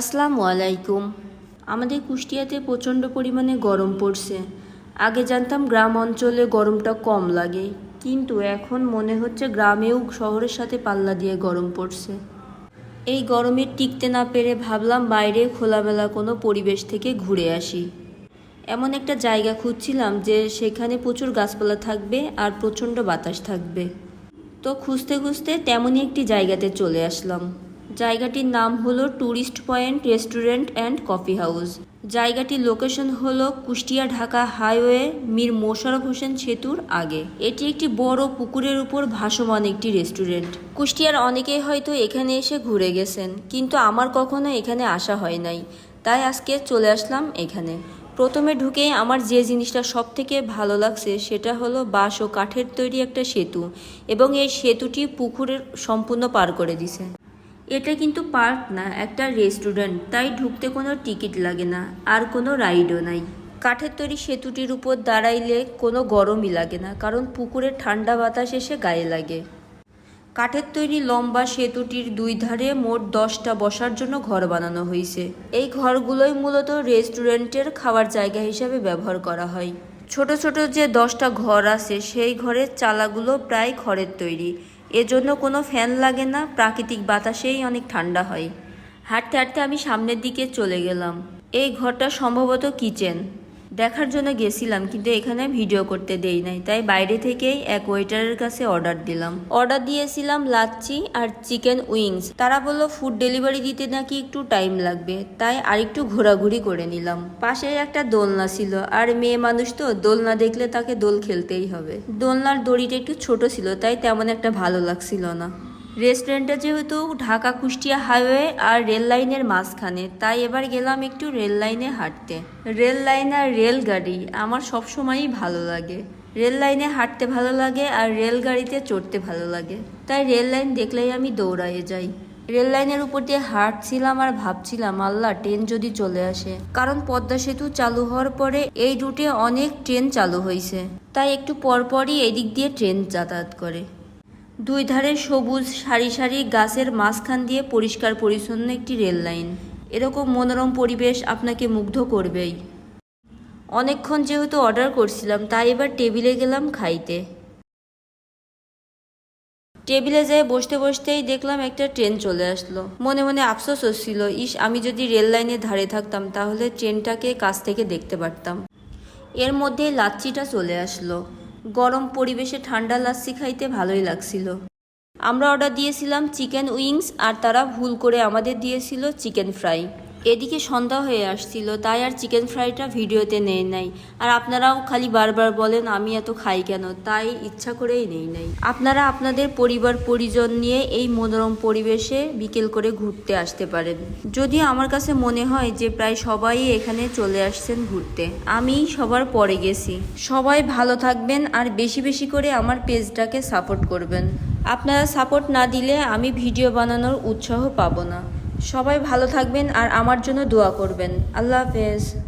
আসসালামু আলাইকুম। আমাদের কুষ্টিয়াতে প্রচণ্ড পরিমাণে গরম পড়ছে। আগে জানতাম গ্রাম অঞ্চলে গরমটা কম লাগে, কিন্তু এখন মনে হচ্ছে গ্রামেও শহরের সাথে পাল্লা দিয়ে গরম পড়ছে। এই গরমে টিকতে না পেরে ভাবলাম বাইরে খোলামেলা কোনো পরিবেশ থেকে ঘুরে আসি। এমন একটা জায়গা খুঁজছিলাম যে সেখানে প্রচুর গাছপালা থাকবে আর প্রচণ্ড বাতাস থাকবে। তো খুঁজতে খুঁজতে তেমনই একটি জায়গাতে চলে আসলাম। জায়গাটির নাম হলো tourist point, restaurant and coffee house. জায়গাটির লোকেশন হলো কুষ্টিয়া ঢাকা হাইওয়ে, মীর মোশারফ হোসেন সেতুর আগে। এটি একটি বড় পুকুরের উপর ভাসমান একটি রেস্টুরেন্ট। কুষ্টিয়ার অনেকেই হয়তো এখানে এসে ঘুরে গেছেন, কিন্তু আমার কখনো এখানে আসা হয় নাই। তাই আজকে চলে আসলাম এখানে। প্রথমে ঢুকেই আমার যে জিনিসটা সব থেকে ভালো লাগছে সেটা হলো বাঁশ ও কাঠের তৈরি একটা সেতু এবং এই সেতুটি পুকুরের সম্পূর্ণ পার করে দিছে। এটা কিন্তু পার্ক না, একটা রেস্টুরেন্ট। তাই ঢুকতে কোনো টিকিট লাগে না, আর কোনো রাইডও নাই। কাঠের তৈরি সেতুটির উপর দাঁড়াইলে কোনো গরমই লাগে না, কারণ পুকুরের ঠান্ডা বাতাস এসে গায়ে লাগে। কাঠের তৈরি লম্বা সেতুটির দুই ধারে মোট দশটা বসার জন্য ঘর বানানো হয়েছে। এই ঘরগুলোই মূলত রেস্টুরেন্টের খাওয়ার জায়গা হিসাবে ব্যবহার করা হয়। ছোট ছোট যে দশটা ঘর আছে, সেই ঘরের চালাগুলো প্রায় খড়ের তৈরি। এজন্য কোনো ফ্যান লাগে না, প্রাকৃতিক বাতাসেই অনেক ঠান্ডা হয়। হাঁটতে হাঁটতে আমি সামনের দিকে চলে গেলাম। এই ঘরটা সম্ভবত কিচেন। দেখার জন্য গেছিলাম, কিন্তু এখানে ভিডিও করতে দেই নাই। তাই বাইরে থেকেই এক ওয়েটারের কাছে অর্ডার দিলাম। অর্ডার দিয়েছিলাম লাচ্ছি আর চিকেন উইংস। তারা বলল ফুড ডেলিভারি দিতে নাকি একটু টাইম লাগবে। তাই আরেকটু ঘোরাঘুরি করে নিলাম। পাশে একটা দোলনা ছিল, আর মেয়ে মানুষ তো, দোলনা দেখলে তাকে দোল খেলতেই হবে। দোলনার দড়িটা একটু ছোট ছিল, তাই তেমন একটা ভালো লাগছিল না। রেস্টুরেন্টটা যেহেতু ঢাকা কুষ্টিয়া হাইওয়ে আর রেল লাইনের মাঝখানে, তাই এবার গেলাম একটু রেল লাইনে হাঁটতে। রেল লাইন আর রেলগাড়ি আমার সবসময়ই ভালো লাগে। রেল লাইনে হাঁটতে ভালো লাগে আর রেলগাড়িতে চড়তে ভালো লাগে। তাই রেল লাইন দেখলেই আমি দৌড়াইয়ে যাই। রেল লাইনের উপর দিয়ে হাঁটছিলাম আর ভাবছিলাম, আল্লাহ, ট্রেন যদি চলে আসে। কারণ পদ্মা সেতু চালু হওয়ার পরে এই রুটে অনেক ট্রেন চালু হয়েছে তাই একটু পরপরই এদিক দিয়ে ট্রেন যাতায়াত করে। দুই ধারে সবুজ সারি সারি গাছের মাঝখান দিয়ে পরিষ্কার পরিচ্ছন্ন একটি রেল লাইন। এরকম মনোরম পরিবেশ আপনাকে মুগ্ধ করবেই। অনেকক্ষণ যেহেতু অর্ডার করছিলাম, তাই এবার টেবিলে গেলাম খাইতে। টেবিলে যেয়ে বসতে বসতেই দেখলাম একটা ট্রেন চলে আসলো। মনে মনে আফসোস হচ্ছিল, ইস, আমি যদি রেল লাইনের ধারে থাকতাম, তাহলে ট্রেনটাকে কাছ থেকে দেখতে পারতাম। এর মধ্যেই লাচ্ছিটা চলে আসলো। গরম পরিবেশে ঠান্ডা লাচ্ছি খাইতে ভালোই লাগছিল। আমরা অর্ডার দিয়েছিলাম চিকেন উইংস আর তারা ভুল করে আমাদের দিয়েছিল চিকেন ফ্রাই এদিকে সন্ধ্যা হয়ে আসছিল, তাই আর চিকেন ফ্রাইটা ভিডিওতে নেই নাই। আর আপনারাও খালি বারবার বলেন, আমি এত খাই কেন? তাই ইচ্ছা করেই নেই নাই। আপনারা আপনাদের পরিবার, পরিজন নিয়ে এই মনোরম পরিবেশে বিকেল করে ঘুরতে আসতে পারেন। যদি আমার কাছে মনে হয় যে প্রায় সবাই এখানে চলে আসছেন ঘুরতে, আমি সবার পরে গেছি। সবাই ভালো থাকবেন আর বেশি বেশি করে আমার পেজটাকে সাপোর্ট করবেন। আপনারা সাপোর্ট না দিলে আমি ভিডিও বানানোর উৎসাহ পাবো না। সবাই ভালো থাকবেন আর আমার জন্য দোয়া করবেন। আল্লাহ হাফেজ।